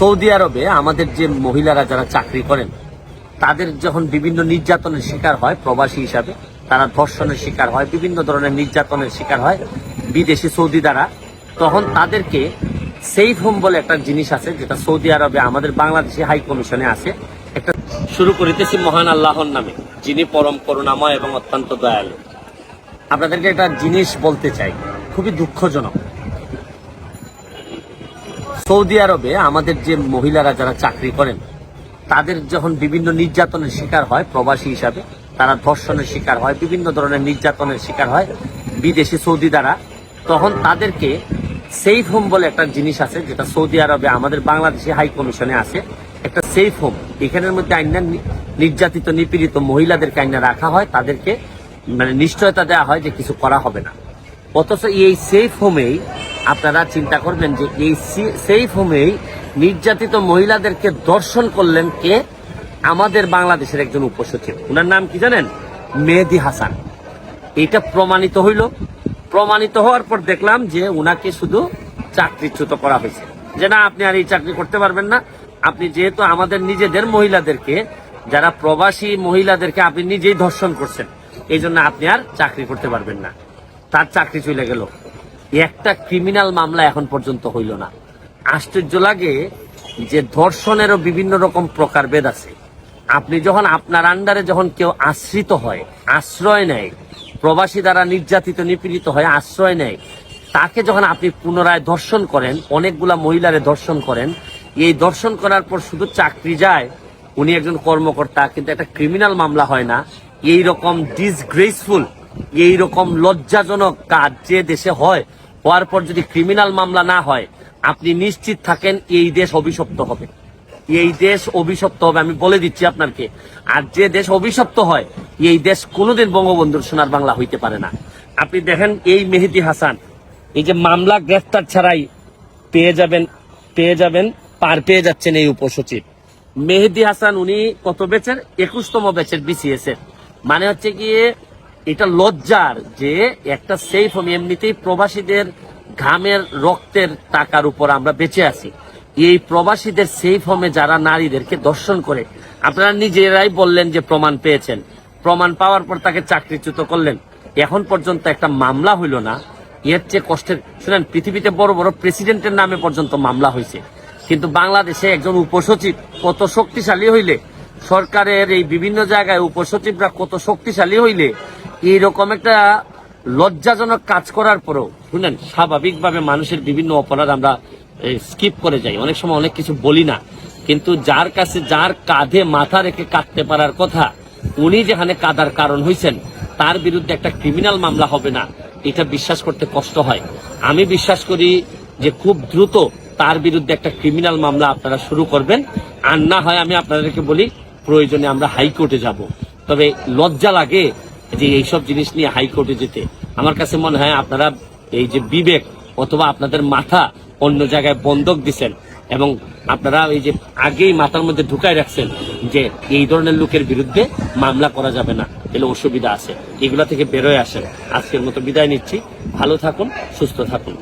Saudi আরবে আমাদের যে মহিলারা যারা চাকরি করেন, তাদের যখন বিভিন্ন নির্যাতনের শিকার হয় প্রবাসী হিসাবে, তারা ধর্ষণের শিকার হয়, বিভিন্ন ধরনের নির্যাতনের শিকার হয় বিদেশি সৌদি দ্বারা, তখন তাদেরকে সেফ হোম বলে একটা জিনিস আছে, যেটা সৌদি আরবে আমাদের বাংলাদেশি হাই কমিশনে আছে। একটা শুরু করিতেছি মহান আল্লাহর নামে, যিনি পরম করুণাময় এবং অত্যন্ত দয়ালু। আপনাদেরকে একটা জিনিস বলতে চাই, খুবই দুঃখজনক। সৌদি আরবে আমাদের যে মহিলারা যারা চাকরি করেন, তাদের যখন বিভিন্ন নির্যাতনের শিকার হয় প্রবাসী হিসাবে, তারা ধর্ষণের শিকার হয়, বিভিন্ন ধরনের নির্যাতনের শিকার হয় বিদেশি সৌদি দ্বারা, তখন তাদেরকে সেফ হোম বলে একটা জিনিস আছে, যেটা সৌদি আরবে আমাদের বাংলাদেশি হাই কমিশনে আছে। একটা সেফ হোম এখানের মধ্যে আইনা নির্যাতিত, নিপীড়িত মহিলাদেরকে আইনা রাখা হয়, তাদেরকে মানে নিশ্চয়তা দেওয়া হয় যে কিছু করা হবে না। অথচ এই সেফ হোমেই আপনারা চিন্তা করবেন যে এই সেফ হোমেই নির্যাতিত মহিলাদেরকে দর্শন করলেন কে? আমাদের বাংলাদেশের একজন উপসচিব। ওনার নাম কি জানেন? মেহেদি হাসান। এটা প্রমাণিত হইল। প্রমাণিত হওয়ার পর দেখলাম যে উনাকে শুধু চাকরিচ্যুত করা হয়েছে। যে না, আপনি আর এই চাকরি করতে পারবেন না। আপনি যেহেতু আমাদের নিজেদের মহিলাদেরকে, যারা প্রবাসী মহিলাদেরকে আপনি নিজেই ধর্ষণ করছেন, এই জন্য আপনি আর চাকরি করতে পারবেন না। তার চাকরি চলে গেল। একটা ক্রিমিনাল মামলা এখন পর্যন্ত হইল না। আশ্চর্য লাগে যে ধর্ষণেরও বিভিন্ন রকম প্রকারভেদ আছে। আপনি যখন আপনার আন্ডারে যখন কেউ আশ্রিত হয়, আশ্রয় নেয়, প্রবাসী দ্বারা নির্যাতিত, নিপীড়িত হয় আশ্রয় নেয়, তাকে যখন আপনি পুনরায় ধর্ষণ করেন, অনেকগুলা মহিলারে ধর্ষণ করেন, এই ধর্ষণ করার পর শুধু চাকরি যায়, উনি একজন কর্মকর্তা, কিন্তু একটা ক্রিমিনাল মামলা হয় না। এই রকম ডিসগ্রেসফুল এই রকম লজ্জাজনক কাজ যে দেশে হয়, হওয়ার পর যদি ক্রিমিনাল মামলা না হয়, আপনি নিশ্চিত থাকেন এই দেশ অভিশপ্ত হবে। এই দেশ অভিশপ্ত হবে, আমি বলে দিচ্ছি আপনাকে। আর যে দেশ অভিশপ্ত হয়, এই দেশ কোনোদিন বঙ্গবন্ধুর সোনার বাংলা হইতে পারে না। আপনি দেখেন এই মেহেদি হাসান, এই যে মামলা গ্রেফতার ছাড়াই পেয়ে যাবেন পেয়ে যাবেন, পার পেয়ে যাচ্ছেন এই উপসচিব। মেহেদি হাসান উনি কত বেচের? একুশতম বেচের বিসিএস এর। মানে হচ্ছে গিয়ে এটা লজ্জার যে একটা সেফ হোম এমনিতেই প্রবাসীদের ঘামের রক্তের টাকার উপর আমরা বেঁচে আছি। এই প্রবাসীদের সেফ হোমে যারা নারীদেরকে দর্শন করে, আপনারা নিজেরাই বললেন যে প্রমাণ পেয়েছেন। প্রমাণ পাওয়ার পর তাকে চাকরিচ্যুত করলেন। এখন পর্যন্ত একটা মামলা হইল না। এর চেয়ে কষ্টের, শুনেন, পৃথিবীতে বড় বড় প্রেসিডেন্টের নামে পর্যন্ত মামলা হয়েছে কিন্তু বাংলাদেশে একজন উপসচিব কত শক্তিশালী হইলে, সরকারের এই বিভিন্ন জায়গায় উপসচিবরা কত শক্তিশালী হইলে এইরকম একটা লজ্জাজনক কাজ করার পরও, শুনেন, স্বাভাবিকভাবে মানুষের বিভিন্ন অপরাধ আমরা স্কিপ করে যাই। অনেক সময় অনেক কিছু বলি না। কিন্তু যার কাছে, যার কাঁধে মাথা রেখে কাঁদতে পারার কথা, উনি যেখানে কাদার কারণ হয়েছেন তার বিরুদ্ধে একটা ক্রিমিনাল মামলা হবে না। এটা বিশ্বাস করতে কষ্ট হয়। আমি বিশ্বাস করি যে খুব দ্রুত তার বিরুদ্ধে একটা ক্রিমিনাল মামলা আপনারা শুরু করবেন। আর না হয় আমি আপনাদেরকে বলি, প্রয়োজনে আমরা হাইকোর্টে যাব। তবে লজ্জা লাগে যে এইসব জিনিস নিয়ে হাইকোর্টে যেতে। আমার কাছে মনে হয় আপনারা এই যে বিবেক অথবা আপনাদের মাথা অন্য জায়গায় বন্ধক দিছেন এবং আপনারা এই যে আগেই মাথার মধ্যে ঢুকায় রাখছেন যে এই ধরনের লোকের বিরুদ্ধে মামলা করা যাবে না এলে অসুবিধা আছে। এগুলা থেকে বেরোয় আসেন। আজকের মতো বিদায় নিচ্ছি। ভালো থাকুন, সুস্থ থাকুন।